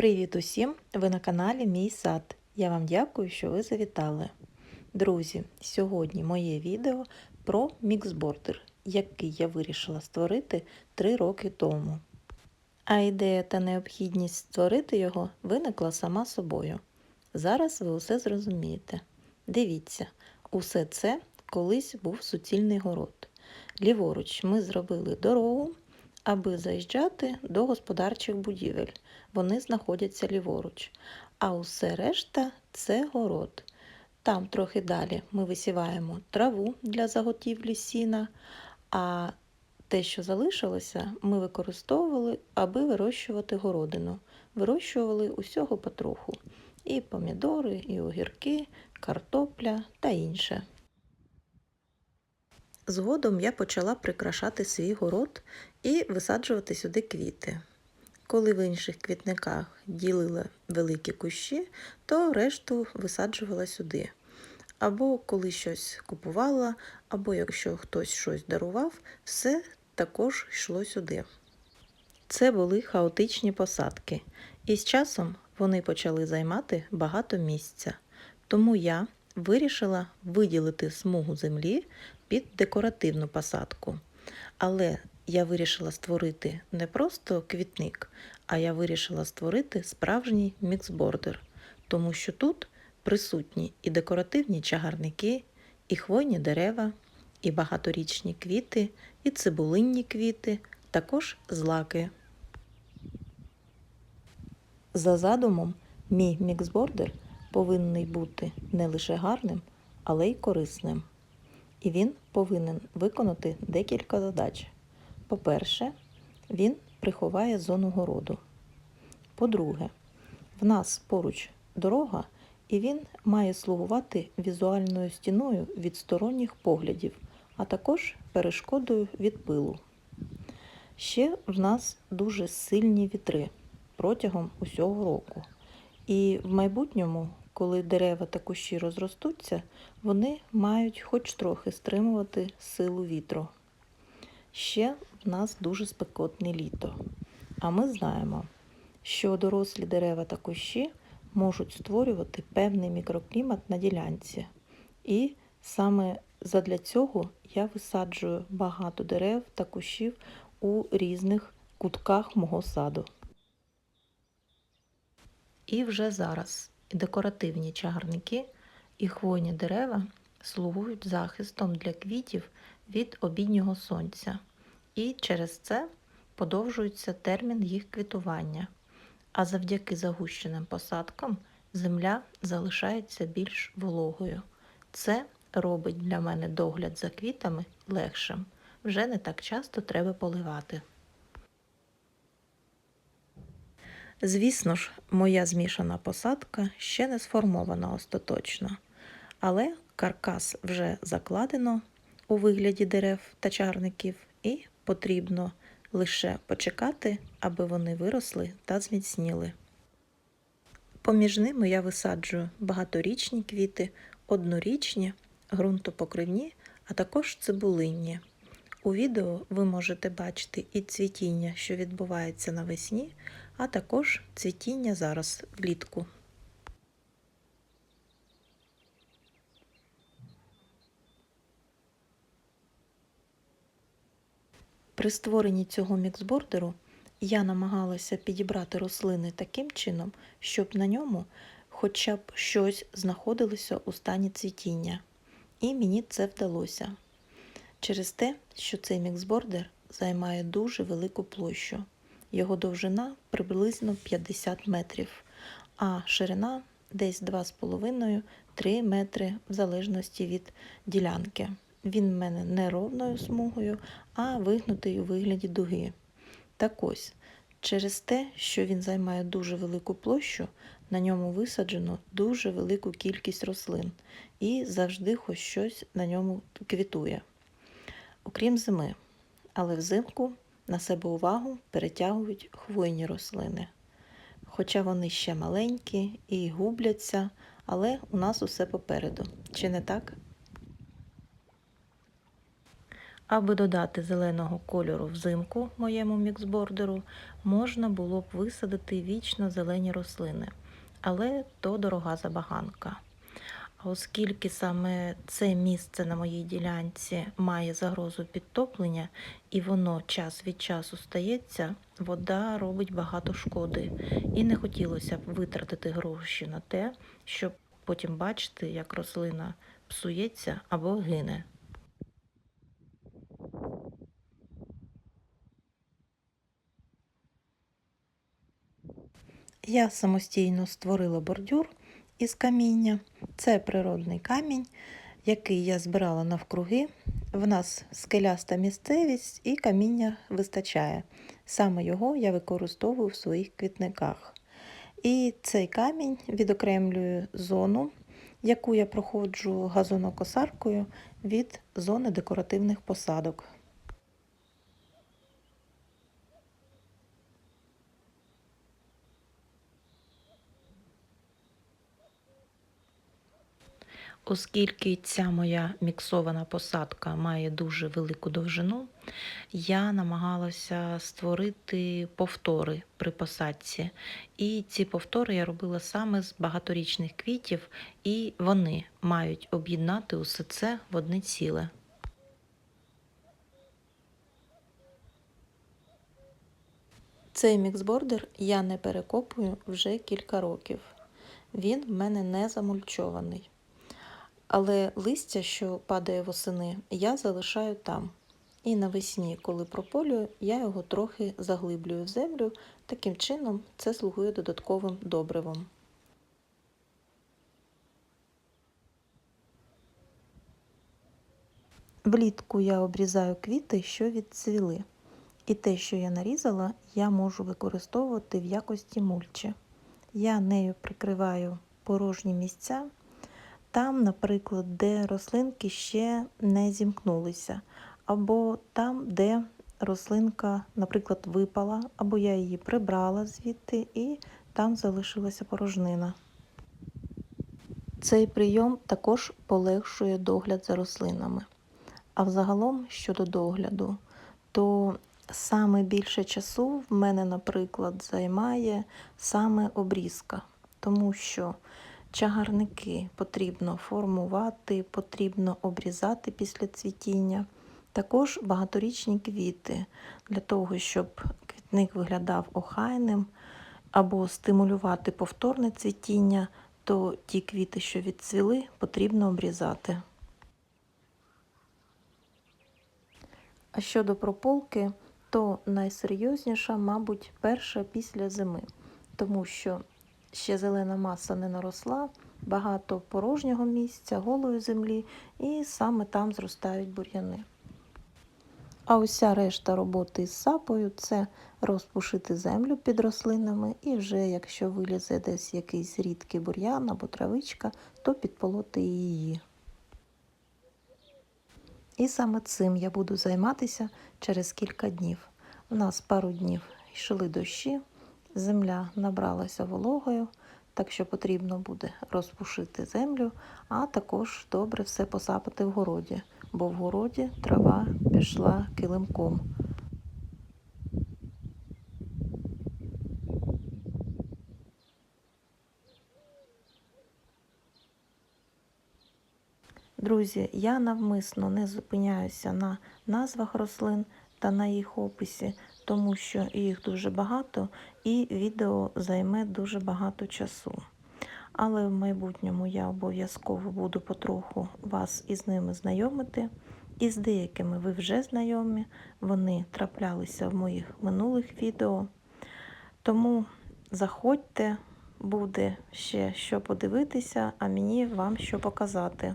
Привіт усім! Ви на каналі Мій сад. Я вам дякую, що ви завітали. Друзі, сьогодні моє відео про міксбордер, який я вирішила створити 3 роки тому. А ідея та необхідність створити його виникла сама собою. Зараз ви усе зрозумієте. Дивіться, усе це колись був суцільний город. Ліворуч ми зробили дорогу, аби заїжджати до господарчих будівель. Вони знаходяться ліворуч. А усе решта це город. Там трохи далі ми висіваємо траву для заготівлі сіна, а те, що залишилося, ми використовували, аби вирощувати городину. Вирощували усього потроху. І помідори, і огірки, картопля та інше. Згодом я почала прикрашати свій город і висаджувати сюди квіти. Коли в інших квітниках ділила великі кущі, то решту висаджувала сюди. Або коли щось купувала, або якщо хтось щось дарував, все також йшло сюди. Це були хаотичні посадки, і з часом вони почали займати багато місця. Тому я вирішила виділити смугу землі під декоративну посадку. Але я вирішила створити не просто квітник, а я вирішила створити справжній міксбордер, тому що тут присутні і декоративні чагарники, і хвойні дерева, і багаторічні квіти, і цибулинні квіти, також злаки. За задумом, мій міксбордер повинен бути не лише гарним, але й корисним. І він повинен виконати декілька задач. По-перше, він приховає зону городу. По-друге, в нас поруч дорога, і він має слугувати візуальною стіною від сторонніх поглядів, а також перешкодою від пилу. Ще в нас дуже сильні вітри протягом усього року. І в майбутньому, коли дерева та кущі розростуться, вони мають хоч трохи стримувати силу вітру. Ще в нас дуже спекотне літо. А ми знаємо, що дорослі дерева та кущі можуть створювати певний мікроклімат на ділянці. І саме задля цього я висаджую багато дерев та кущів у різних кутках мого саду. І вже зараз і декоративні чагарники і хвойні дерева слугують захистом для квітів від обіднього сонця, і через це подовжується термін їх квітування. А завдяки загущеним посадкам земля залишається більш вологою. Це робить для мене догляд за квітами легшим. Вже не так часто треба поливати. Звісно ж, моя змішана посадка ще не сформована остаточно, але каркас вже закладено у вигляді дерев та чарників, і потрібно лише почекати, аби вони виросли та зміцніли. Поміж ними я висаджую багаторічні квіти, однорічні, ґрунтопокривні, а також цибулинні. У відео ви можете бачити і цвітіння, що відбувається навесні, а також цвітіння зараз влітку. При створенні цього міксбордеру я намагалася підібрати рослини таким чином, щоб на ньому хоча б щось знаходилося у стані цвітіння. І мені це вдалося. Через те, що цей міксбордер займає дуже велику площу. Його довжина приблизно 50 метрів, а ширина десь 2,5-3 метри в залежності від ділянки. Він в мене не ровною смугою, а вигнутий у вигляді дуги. Так ось, через те, що він займає дуже велику площу, на ньому висаджено дуже велику кількість рослин і завжди хоч щось на ньому квітує. Окрім зими, але взимку на себе увагу перетягують хвойні рослини. Хоча вони ще маленькі і губляться, але у нас усе попереду. Чи не так? Аби додати зеленого кольору взимку моєму міксбордеру, можна було б висадити вічно зелені рослини, але то дорога забаганка. Оскільки саме це місце на моїй ділянці має загрозу підтоплення і воно час від часу стається, вода робить багато шкоди, і не хотілося б витратити гроші на те, щоб потім бачити, як рослина псується або гине. Я самостійно створила бордюр із каміння. Це природний камінь, який я збирала навкруги. В нас скеляста місцевість і каміння вистачає. Саме його я використовую в своїх квітниках. І цей камінь відокремлює зону, яку я проходжу газонокосаркою від зони декоративних посадок. Оскільки ця моя міксована посадка має дуже велику довжину, я намагалася створити повтори при посадці. І ці повтори я робила саме з багаторічних квітів, і вони мають об'єднати усе це в одне ціле. Цей міксбордер я не перекопую вже кілька років. Він в мене не замульчований. Але листя, що падає восени, я залишаю там. І навесні, коли прополюю, я його трохи заглиблюю в землю, таким чином це слугує додатковим добривом. Влітку я обрізаю квіти, що відцвіли. І те, що я нарізала, я можу використовувати в якості мульчі. Я нею прикриваю порожні місця. Там, наприклад, де рослинки ще не зімкнулися, або там, де рослинка, наприклад, випала, або я її прибрала звідти і там залишилася порожнина. Цей прийом також полегшує догляд за рослинами. А взагалом щодо догляду, то саме більше часу в мене, наприклад, займає саме обрізка, тому що Чагарники потрібно формувати, потрібно обрізати після цвітіння. Також багаторічні квіти для того, щоб квітник виглядав охайним або стимулювати повторне цвітіння, то ті квіти, що відцвіли, потрібно обрізати. А щодо прополки, то найсерйозніша, мабуть, перша після зими, тому що ще зелена маса не наросла, багато порожнього місця, голої землі, і саме там зростають бур'яни. А уся решта роботи з сапою це розпушити землю під рослинами, і вже якщо вилізе десь якийсь рідкий бур'ян або травичка, то підполоти її. І саме цим я буду займатися через кілька днів. У нас пару днів йшли дощі, Земля набралася вологою, так що потрібно буде розпушити землю, а також добре все посапати в городі, бо в городі трава пішла килимком. Друзі, я навмисно не зупиняюся на назвах рослин та на їх описі, тому що їх дуже багато і відео займе дуже багато часу. Але в майбутньому я обов'язково буду потроху вас із ними знайомити. І з деякими ви вже знайомі, вони траплялися в моїх минулих відео. Тому заходьте, буде ще що подивитися, а мені вам що показати.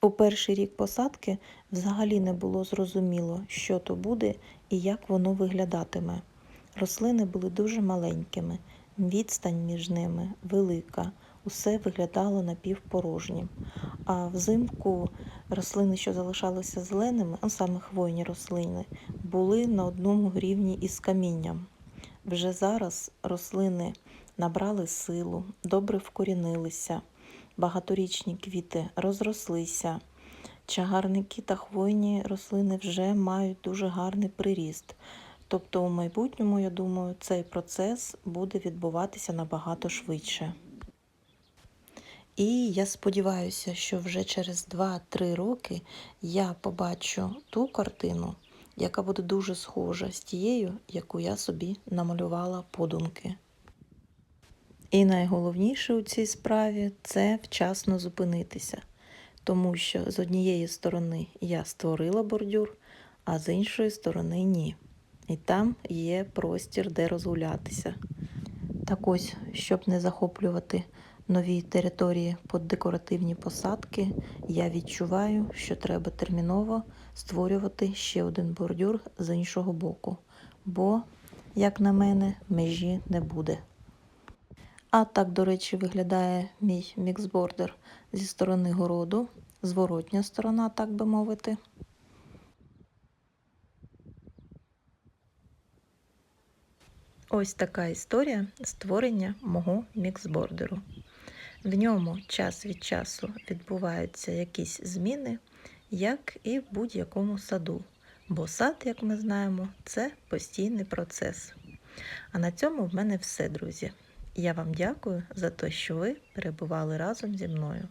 У перший рік посадки взагалі не було зрозуміло, що то буде і як воно виглядатиме. Рослини були дуже маленькими, відстань між ними велика, усе виглядало напівпорожнім. А взимку рослини, що залишалися зеленими, а саме хвойні рослини, були на одному рівні із камінням. Вже зараз рослини набрали силу, добре вкорінилися багаторічні квіти розрослися. Чагарники та хвойні рослини вже мають дуже гарний приріст. Тобто у майбутньому, я думаю, цей процес буде відбуватися набагато швидше. І я сподіваюся, що вже через 2-3 роки я побачу ту картину, яка буде дуже схожа з тією, яку я собі намалювала подумки. І найголовніше у цій справі це вчасно зупинитися, тому що з однієї сторони я створила бордюр, а з іншої сторони ні. І там є простір, де розгулятися. Так ось, щоб не захоплювати нові території під декоративні посадки, я відчуваю, що треба терміново створювати ще один бордюр з іншого боку, бо, як на мене, межі не буде. А так, до речі, виглядає мій міксбордер зі сторони городу, зворотня сторона, так би мовити. Ось така історія створення мого міксбордеру. В ньому час від часу відбуваються якісь зміни, як і в будь-якому саду. Бо сад, як ми знаємо, це постійний процес. А на цьому в мене все, друзі. Я вам дякую за те, що ви перебували разом зі мною.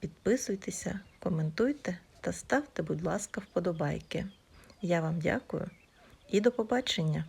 Підписуйтеся, коментуйте та ставте, будь ласка, вподобайки. Я вам дякую і до побачення!